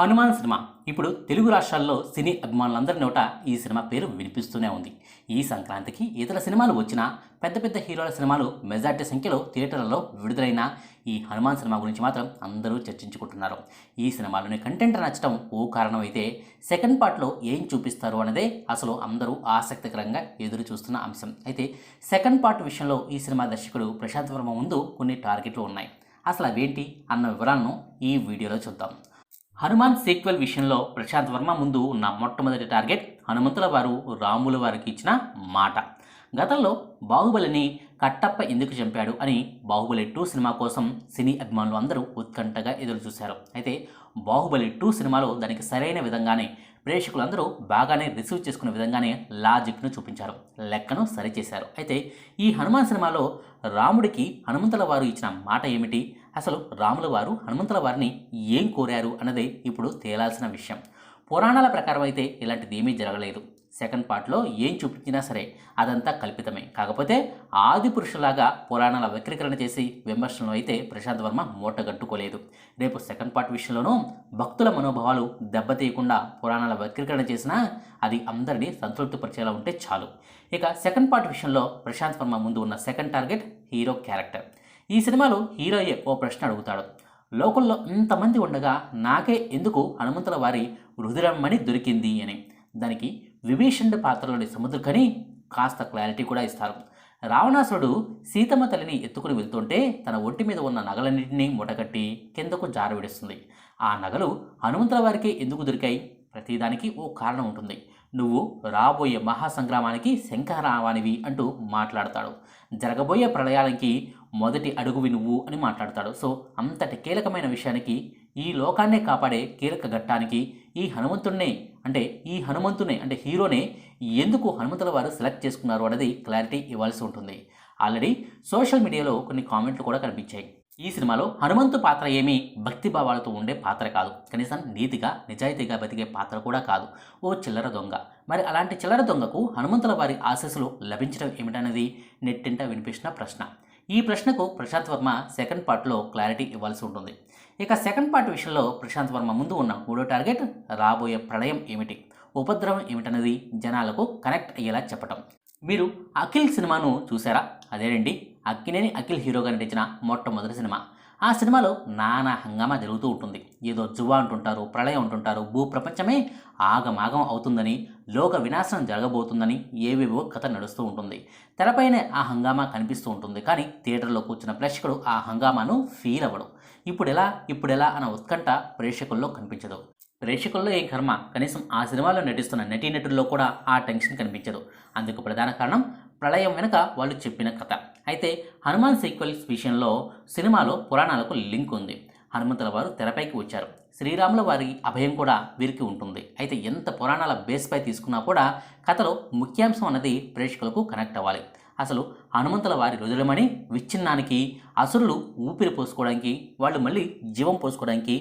Hanuman cinema. ఇప్పుడు తెలుగు రాష్ట్రాల్లో సినీ అభిమానులందరి నోట ఈ సినిమా పేరు వినిపిస్తూనే ఉంది. ఈ సంక్రాంతికి ఇతర సినిమాలు వచ్చినా పెద్ద పెద్ద హీరోల సినిమాలు మెజార్టీ సంఖ్యలో థియేటర్లలో విడుదలైన ఈ హనుమాన్ సినిమా గురించి మాత్రం అందరూ చర్చించుకుంటున్నారు. ఈ సినిమాలోని కంటెంట్ నచ్చడం ఓ కారణం అయితే సెకండ్ పార్ట్లో ఏం చూపిస్తారు అన్నదే అసలు అందరూ ఆసక్తికరంగా ఎదురు చూస్తున్న అంశం. అయితే సెకండ్ పార్ట్ విషయంలో ఈ సినిమా దర్శకుడు ప్రశాంత్ వర్మ ముందు కొన్ని టార్గెట్లు ఉన్నాయి. అసలు అవేంటి అన్న వివరాలను ఈ వీడియోలో చూద్దాం. హనుమాన్ సీక్వెల్ విషయంలో ప్రశాంత్ వర్మ ముందు ఉన్న మొట్టమొదటి టార్గెట్ హనుమంతుల వారు రాముల వారికి ఇచ్చిన మాట. గతంలో బాహుబలిని కట్టప్ప ఎందుకు చంపాడు అని బాహుబలి టూ సినిమా కోసం సినీ అభిమానులు అందరూ ఉత్కంఠగా ఎదురు చూశారు అయితే బాహుబలి టూ సినిమాలో దానికి సరైన విధంగానే ప్రేక్షకులందరూ బాగానే రిసీవ్ చేసుకునే విధంగానే లాజిక్ను చూపించారు లెక్కను సరిచేశారు. అయితే ఈ హనుమాన్ సినిమాలో రాముడికి హనుమంతుల వారు ఇచ్చిన మాట ఏమిటి? అసలు రాముల వారు హనుమంతుల వారిని ఏం కోరారు అన్నదే ఇప్పుడు తేలాల్సిన విషయం. పురాణాల ప్రకారం అయితే ఇలాంటిది ఏమీ జరగలేదు. సెకండ్ పార్ట్లో ఏం చూపించినా సరే అదంతా కల్పితమే. కాకపోతే ఆది పురుషులాగా పురాణాల వక్రీకరణ చేసి విమర్శలను అయితే ప్రశాంత్ వర్మ మూటగట్టుకోలేదు. రేపు సెకండ్ పార్ట్ విషయంలోనూ భక్తుల మనోభావాలు దెబ్బతీయకుండా పురాణాల వక్రీకరణ చేసినా అది అందరినీ సంతృప్తిపరిచేలా ఉంటే చాలు. ఇక సెకండ్ పార్ట్ విషయంలో ప్రశాంత్ వర్మ ముందు ఉన్న సెకండ్ టార్గెట్ హీరో క్యారెక్టర్. ఈ సినిమాలో హీరోయే ఓ ప్రశ్న అడుగుతాడు. లోకల్లో ఇంతమంది ఉండగా నాకే ఎందుకు హనుమంతుల వారి రుధిరమ్మని దొరికింది అని. దానికి విభీషణుడి పాత్రలోని సముద్రకని కాస్త క్లారిటీ కూడా ఇస్తారు. రావణాసురుడు సీతమ్మ తల్లిని ఎత్తుకుని వెళ్తుంటే తన ఒంటి మీద ఉన్న నగలన్నింటినీ మూటగట్టి కిందకు జారవిడుస్తుంది. ఆ నగలు హనుమంతుల వారికి ఎందుకు దొరికాయి? ప్రతిదానికి ఓ కారణం ఉంటుంది. నువ్వు రాబోయే మహాసంగ్రామానికి శంఖరావానివి అంటూ మాట్లాడతాడు. జరగబోయే ప్రళయాలకి మొదటి అడుగువి నువ్వు అని మాట్లాడతాడు. సో అంతటి కీలకమైన విషయానికి ఈ లోకాన్నే కాపాడే కీలక ఘట్టానికి ఈ హనుమంతుడినే అంటే ఈ హనుమంతునే అంటే హీరోనే ఎందుకు హనుమంతుల వారు సెలెక్ట్ చేసుకున్నారు అనేది క్లారిటీ ఇవ్వాల్సి ఉంటుంది. ఆల్రెడీ సోషల్ మీడియాలో కొన్ని కామెంట్లు కూడా కనిపించాయి. ఈ సినిమాలో హనుమంతు పాత్ర ఏమీ భక్తి భావాలతో ఉండే పాత్ర కాదు. కనీసం నీతిగా నిజాయితీగా బతికే పాత్ర కూడా కాదు. ఓ చిల్లర దొంగ. మరి అలాంటి చిల్లర దొంగకు హనుమంతుల వారి ఆశీస్సులు లభించడం ఏమిటనేది నెట్టింట వినిపించిన ప్రశ్న. ఈ ప్రశ్నకు ప్రశాంత్ వర్మ సెకండ్ పార్ట్లో క్లారిటీ ఇవ్వాల్సి ఉంటుంది. ఇక సెకండ్ పార్ట్ విషయంలో ప్రశాంత్ వర్మ ముందు ఉన్న మూడో టార్గెట్ రాబోయే ప్రళయం ఏమిటి? ఉపద్రవం ఏమిటనేది జనాలకు కనెక్ట్ అయ్యేలా చెప్పటం. మీరు అఖిల్ సినిమాను చూసారా అదేనండి అక్కినేని అఖిల్ హీరోగా నటించిన మొట్టమొదటి సినిమా. ఆ సినిమాలో నానా హంగామా జరుగుతూ ఉంటుంది. ఏదో జువా అంటుంటారు ప్రళయం అంటుంటారు భూ ప్రపంచమే ఆగమాగం అవుతుందని లోక వినాశనం జరగబోతుందని ఏవేవో కథ నడుస్తూ ఉంటుంది. తెరపైనే ఆ హంగామా కనిపిస్తూ ఉంటుంది. కానీ థియేటర్లో కూర్చున్న ప్రేక్షకుడు ఆ హంగామాను ఫీల్ అవ్వడు. ఇప్పుడు ఎలా ఇప్పుడు ఎలా అన్న ఉత్కంఠ ప్రేక్షకుల్లో కనిపించదు. ప్రేక్షకుల్లో ఏ కర్మ? కనీసం ఆ సినిమాలో నటిస్తున్న నటీనటుల్లో కూడా ఆ టెన్షన్ కనిపించదు. అందుకు ప్రధాన కారణం ప్రళయం వెనుక వాళ్ళు చెప్పిన కథ. అయితే హనుమాన్ సీక్వెల్స్ విషయంలో సినిమాలో పురాణాలకు లింక్ ఉంది. హనుమంతుల వారు తెరపైకి వచ్చారు. శ్రీరాముల వారి అభయం కూడా వీరికి ఉంటుంది. అయితే ఎంత పురాణాల బేస్పై తీసుకున్నా కూడా కథలో ముఖ్యాంశం అన్నది ప్రేక్షకులకు కనెక్ట్ అవ్వాలి. అసలు హనుమంతుల వారి రుదిరమణి విచ్ఛిన్నానికి అసురులు ఊపిరి పోసుకోవడానికి వాళ్ళు మళ్ళీ జీవం పోసుకోవడానికి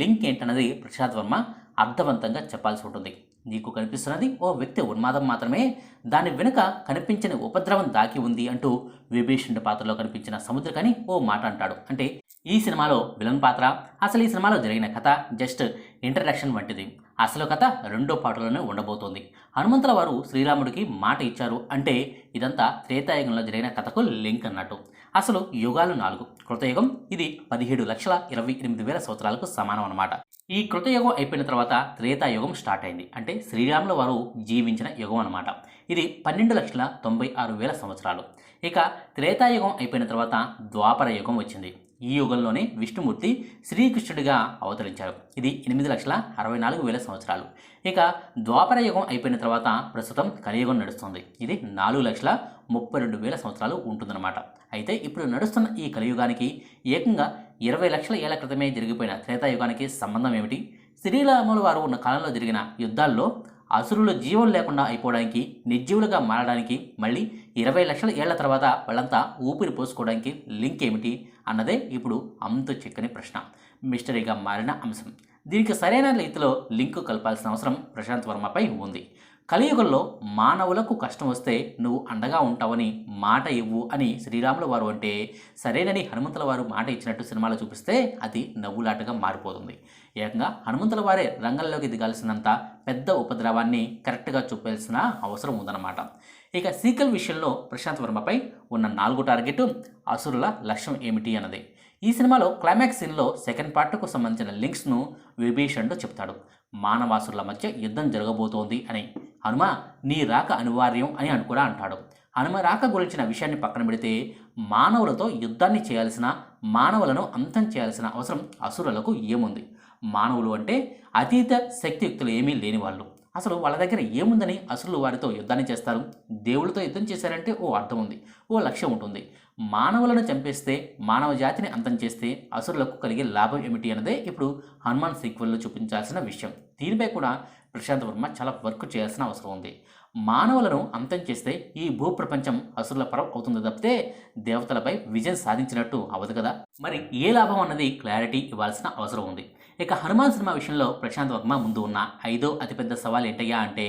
లింక్ ఏంటన్నది ప్రసాద్ వర్మ అర్థవంతంగా చెప్పాల్సి ఉంటుంది. నీకు కనిపిస్తున్నది ఓ వ్యక్తి ఉన్మాదం మాత్రమే. దాని వెనుక కనిపించని ఉపద్రవం దాకి ఉంది అంటూ విభీషణుడి పాత్రలో కనిపించిన సముద్రకని ఓ మాట అంటాడు. అంటే ఈ సినిమాలో విలన్ పాత్ర అసలు ఈ సినిమాలో జరిగిన కథ జస్ట్ ఇంట్రడక్షన్ వంటిది. అసలు కథ రెండో పాటలోనే ఉండబోతోంది. హనుమంతుల వారు శ్రీరాముడికి మాట ఇచ్చారు అంటే ఇదంతా త్రేతాయుగంలో జరిగిన కథకు లింక్ అన్నట్టు. అసలు యుగాలు నాలుగు. కృతయుగం ఇది పదిహేడు లక్షల ఇరవై ఎనిమిది వేల సంవత్సరాలకు సమానం అన్నమాట. ఈ కృతయుగం అయిపోయిన తర్వాత త్రేతాయుగం స్టార్ట్ అయింది. అంటే శ్రీరాముల వారు జీవించిన యుగం అనమాట ఇది పన్నెండు లక్షల తొంభై ఆరు వేల సంవత్సరాలు. ఇక త్రేతాయుగం అయిపోయిన తర్వాత ద్వాపర యుగం వచ్చింది. ఈ యుగంలోనే విష్ణుమూర్తి శ్రీకృష్ణుడిగా అవతరించారు. ఇది ఎనిమిది లక్షల అరవై నాలుగు వేల సంవత్సరాలు. ఇక ద్వాపర యుగం అయిపోయిన తర్వాత ప్రస్తుతం కలియుగం నడుస్తుంది. ఇది నాలుగు లక్షల ముప్పై రెండు వేల సంవత్సరాలు ఉంటుందన్నమాట. అయితే ఇప్పుడు నడుస్తున్న ఈ కలియుగానికి ఏకంగా ఇరవై లక్షల ఏళ్ళ క్రితమే జరిగిపోయిన త్రేతాయుగానికి సంబంధం ఏమిటి? శ్రీరాముల వారు ఉన్న కాలంలో జరిగిన యుద్ధాల్లో అసురులు జీవం లేకుండా అయిపోవడానికి నిర్జీవులుగా మారడానికి మళ్ళీ ఇరవై లక్షల ఏళ్ళ తర్వాత వాళ్ళంతా ఊపిరి పోసుకోవడానికి లింక్ ఏమిటి? అన్నదే ఇప్పుడు అంతు చిక్కని ప్రశ్న. మిస్టరీగా మారిన అంశం. దీనికి సరైన రీతిలో లింకు కలపాల్సిన అవసరం ప్రశాంత్ వర్మపై ఉంది. కలియుగంలో మానవులకు కష్టం వస్తే నువ్వు అండగా ఉంటావని మాట ఇవ్వు అని శ్రీరాముల వారు అంటే సరేనని హనుమంతుల వారు మాట ఇచ్చినట్టు సినిమాలో చూపిస్తే అది నవ్వులాటగా మారిపోతుంది. ఏకంగా హనుమంతుల వారే రంగంలోకి దిగాల్సినంత పెద్ద ఉపద్రవాన్ని కరెక్ట్గా చూపాల్సిన అవసరం ఉందన్నమాట. ఇక సీక్వెల్ విషయంలో ప్రశాంత్ వర్మపై ఉన్న నాలుగు టార్గెట్ అసురుల లక్ష్యం ఏమిటి అన్నది. ఈ సినిమాలో క్లైమాక్స్ సీన్లో సెకండ్ పార్ట్కు సంబంధించిన లింక్స్ను విభీషణుడు చెప్తాడు. మానవాసురుల మధ్య యుద్ధం జరగబోతోంది అని. హనుమ నీ రాక అనివార్యం అని అని కూడా అంటాడు. హనుమ రాక గురించిన విషయాన్ని పక్కన పెడితే మానవులతో యుద్ధాన్ని చేయాల్సిన మానవులను అంతం చేయాల్సిన అవసరం అసురులకు ఏముంది? మానవులు అంటే అతీత శక్తియుక్తులు ఏమీ లేని వాళ్ళు. అసలు వాళ్ళ దగ్గర ఏముందని అసురులు వారితో యుద్ధాన్ని చేస్తారు? దేవుళ్ళతో యుద్ధం చేశారంటే ఓ అర్థం ఉంది ఓ లక్ష్యం ఉంటుంది. మానవులను చంపేస్తే మానవ జాతిని అంతం చేస్తే అసురులకు కలిగే లాభం ఏమిటి అన్నదే ఇప్పుడు హనుమాన్ సీక్వెల్లో చూపించాల్సిన విషయం. దీనిపై కూడా ప్రశాంత్ వర్మ చాలా వర్క్ చేయాల్సిన అవసరం ఉంది. మానవులను అంతం చేస్తే ఈ భూప్రపంచం అసురుల పరం అవుతుంది తప్పితే దేవతలపై విజయం సాధించినట్టు అవదు కదా? మరి ఏ లాభం అన్నది క్లారిటీ ఇవ్వాల్సిన అవసరం ఉంది. ఇక హనుమాన్ సినిమా విషయంలో ప్రశాంత్ వర్మ ముందు ఉన్న ఐదో అతిపెద్ద సవాల్ ఏంటయ్యా అంటే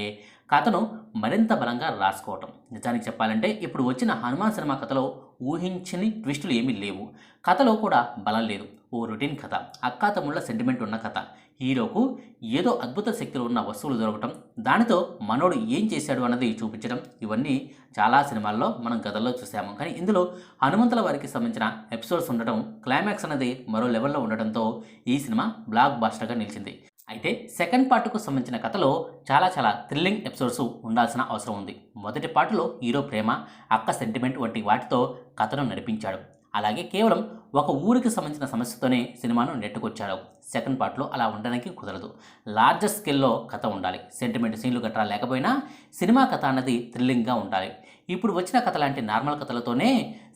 కథను మరింత బలంగా రాసుకోవటం. నిజానికి చెప్పాలంటే ఇప్పుడు వచ్చిన హనుమాన్ సినిమా కథలో ఊహించని ట్విస్టులు ఏమీ లేవు. కథలో కూడా బలం లేదు. ఓ రొటీన్ కథ. అక్కాతముళ్ళ సెంటిమెంట్ ఉన్న కథ. హీరోకు ఏదో అద్భుత శక్తులు ఉన్న వస్తువులు దొరకటం. దానితో మనోడు ఏం చేశాడు అన్నది చూపించడం ఇవన్నీ చాలా సినిమాల్లో మనం గతంలో చూసాము. కానీ ఇందులో హనుమంతుల వారికి సంబంధించిన ఎపిసోడ్స్ ఉండటం క్లైమాక్స్ అనేది మరో లెవెల్లో ఉండటంతో ఈ సినిమా బ్లాక్ బాస్టర్గా నిలిచింది. అయితే సెకండ్ పార్ట్కు సంబంధించిన కథలో చాలా చాలా థ్రిల్లింగ్ ఎపిసోడ్స్ ఉండాల్సిన అవసరం ఉంది. మొదటి పాటలో హీరో ప్రేమ అక్క సెంటిమెంట్ వంటి వాటితో కథను నడిపించాడు. అలాగే కేవలం ఒక ఊరికి సంబంధించిన సమస్యతోనే సినిమాను నెట్టుకొచ్చాడు. సెకండ్ పార్ట్లో అలా ఉండడానికి కుదరదు. లార్జర్ స్కేల్లో కథ ఉండాలి. సెంటిమెంట్ సీన్లు గట్రా లేకపోయినా సినిమా కథ అన్నది థ్రిల్లింగ్గా ఉండాలి. ఇప్పుడు వచ్చిన కథ లాంటి నార్మల్ కథలతోనే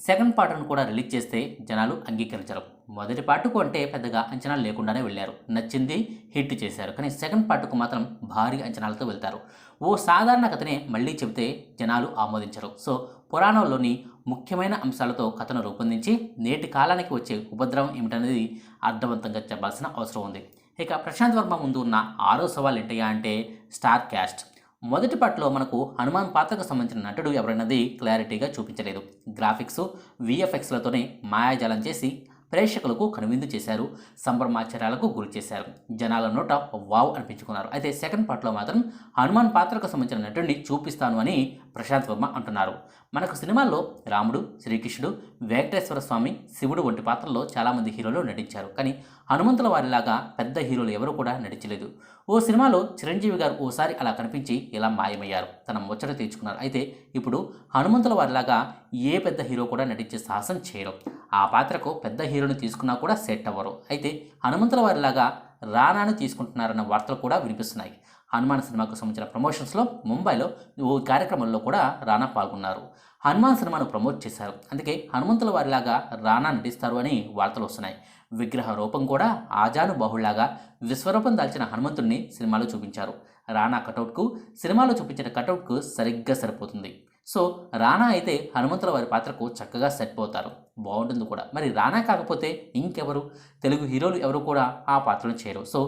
సెకండ్ పార్ట్ను కూడా రిలీజ్ చేస్తే జనాలు అంగీకరించరు. మొదటి పార్టుకు అంటే పెద్దగా అంచనాలు లేకుండానే వెళ్ళారు. నచ్చింది హిట్ చేశారు. కానీ సెకండ్ పార్ట్కు మాత్రం భారీ అంచనాలతో వెళ్తారు. ఓ సాధారణ కథనే మళ్ళీ చెబితే జనాలు ఆమోదించరు. సో పురాణంలోని ముఖ్యమైన అంశాలతో కథను రూపొందించి నేటి కాలానికి వచ్చే ఉపద్రవం ఏమిటనేది అర్థవంతంగా చెప్పాల్సిన అవసరం ఉంది. ఇక ప్రశాంత్ వర్మ ముందు ఉన్న ఆరో సవాల్ ఏంటయ్యా అంటే స్టార్ క్యాస్ట్. మొదటి పాటలో మనకు హనుమాన్ పాత్రకు సంబంధించిన నటుడు ఎవరన్నది క్లారిటీగా చూపించలేదు. గ్రాఫిక్స్ విఎఫ్ఎక్స్లతోనే మాయాజాలం చేసి ప్రేక్షకులకు కనువిందు చేశారు సంభ్రమాచార్యాలకు గురి చేశారు. జనాల నోట వావ్ అనిపించుకున్నారు. అయితే సెకండ్ పార్ట్లో మాత్రం హనుమాన్ పాత్రకు సంబంధించిన నటుడిని చూపిస్తాను అని ప్రశాంత్ వర్మ అంటున్నారు. మనకు సినిమాల్లో రాముడు శ్రీకృష్ణుడు వెంకటేశ్వర స్వామి శివుడు వంటి పాత్రల్లో చాలామంది హీరోలు నటించారు. కానీ హనుమంతుల వారిలాగా పెద్ద హీరోలు ఎవరు కూడా నటించలేదు. ఓ సినిమాలో చిరంజీవి గారు ఓసారి అలా కనిపించి ఇలా మాయమయ్యారు. తన ముచ్చట తీర్చుకున్నారు. అయితే ఇప్పుడు హనుమంతుల వారిలాగా ఏ పెద్ద హీరో కూడా నటించే సాహసం చేయరు. ఆ పాత్రకు పెద్ద హీరోని తీసుకున్నా కూడా సెట్ అవ్వరు. అయితే హనుమంతుల వారిలాగా రానాను తీసుకుంటున్నారన్న వార్తలు కూడా వినిపిస్తున్నాయి. హనుమాన్ సినిమాకు సంబంధించిన ప్రమోషన్స్లో ముంబైలో ఓ కార్యక్రమంలో కూడా రానా పాల్గొన్నారు. హనుమాన్ సినిమాను ప్రమోట్ చేశారు. అందుకే హనుమంతుల వారిలాగా రానా నటిస్తారు అని వార్తలు వస్తున్నాయి. విగ్రహ రూపం కూడా ఆజాను బాహుళ్ళాగా విశ్వరూపం దాల్చిన హనుమంతుడిని సినిమాలో చూపించారు. రానా కటౌట్కు సినిమాలో చూపించిన కటౌట్కు సరిగ్గా సరిపోతుంది. సో రానా అయితే హనుమంతుల వారి పాత్రకు చక్కగా సరిపోతారు బాగుంటుంది కూడా. మరి రానా కాకపోతే ఇంకెవరు? తెలుగు హీరోలు ఎవరు కూడా ఆ పాత్రను చేయరు. సో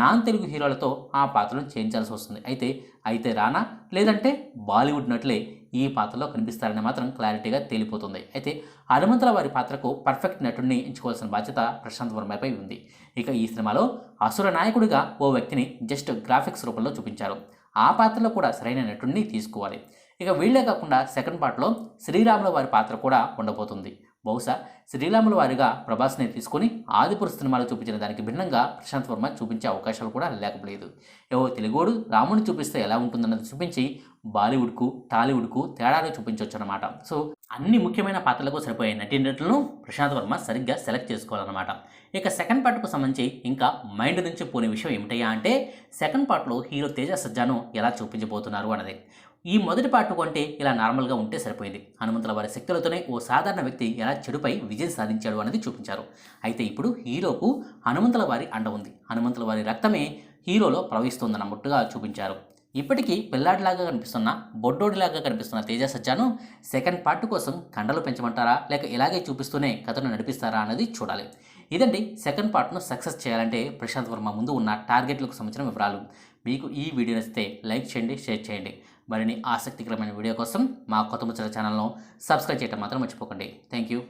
నాన్ తెలుగు హీరోలతో ఆ పాత్రను చేయించాల్సి వస్తుంది. అయితే అయితే రానా లేదంటే బాలీవుడ్ నటులే ఈ పాత్రలో కనిపిస్తారని మాత్రం క్లారిటీగా తేలిపోతుంది. అయితే హనుమంతుల వారి పాత్రకు పర్ఫెక్ట్ నటుడిని ఎంచుకోవాల్సిన బాధ్యత ప్రశాంత్ వర్మపై ఉంది. ఇక ఈ సినిమాలో అసుర నాయకుడిగా ఓ వ్యక్తిని జస్ట్ గ్రాఫిక్స్ రూపంలో చూపించారు. ఆ పాత్రలో కూడా సరైన నటుడిని తీసుకోవాలి. ఇక వీళ్ళే కాకుండా సెకండ్ పార్ట్లో శ్రీరాముల వారి పాత్ర కూడా ఉండబోతుంది. బహుశా శ్రీరాముల వారిగా ప్రభాస్ని తీసుకొని ఆదిపురుష సినిమాలో చూపించిన దానికి భిన్నంగా ప్రశాంత్ వర్మ చూపించే అవకాశాలు కూడా లేకపోలేదు. ఏవో తెలుగోడు రాముని చూపిస్తే ఎలా ఉంటుందన్నది చూపించి బాలీవుడ్కు టాలీవుడ్కు తేడాలు చూపించవచ్చు అనమాట సో అన్ని ముఖ్యమైన పాత్రలకు సరిపోయే నటీనటులను ప్రశాంత్ వర్మ సరిగ్గా సెలెక్ట్ చేసుకోవాలన్నమాట. ఇక సెకండ్ పార్ట్కు సంబంధించి ఇంకా మైండ్ నుంచి పోని విషయం ఏమిటయ్యా అంటే సెకండ్ పార్ట్లో హీరో తేజ సజ్జాను ఎలా చూపించబోతున్నారు అన్నది. ఈ మొదటి పార్ట్ కొంటే ఇలా నార్మల్గా ఉంటే సరిపోయింది. హనుమంతుల వారి శక్తులతోనే ఓ సాధారణ వ్యక్తి ఎలా చెడుపై విజయం సాధించాడు అనేది చూపించారు. అయితే ఇప్పుడు హీరోకు హనుమంతుల వారి అండ ఉంది. హనుమంతుల వారి రక్తమే హీరోలో ప్రవహిస్తుందన్నట్టుగా చూపించారు. ఇప్పటికీ పిల్లాడిలాగా కనిపిస్తున్న బొడ్డోడిలాగా కనిపిస్తున్న తేజ సజ్జాను సెకండ్ పార్ట్ కోసం కండలు పెంచమంటారా? లేక ఇలాగే చూపిస్తూనే కథను నడిపిస్తారా అన్నది చూడాలి. ఇదండి సెకండ్ పార్ట్ను సక్సెస్ చేయాలంటే ప్రశాంత్ వర్మ ముందు ఉన్న టార్గెట్లకు సంబంధించిన వివరాలు. మీకు ఈ వీడియో నచ్చితే లైక్ చేయండి షేర్ చేయండి. మరిన్ని ఆసక్తికరమైన వీడియో కోసం మా కొత్త ముచ్చల ఛానల్ను సబ్స్క్రైబ్ చేయడం మాత్రం మర్చిపోకండి. Thank you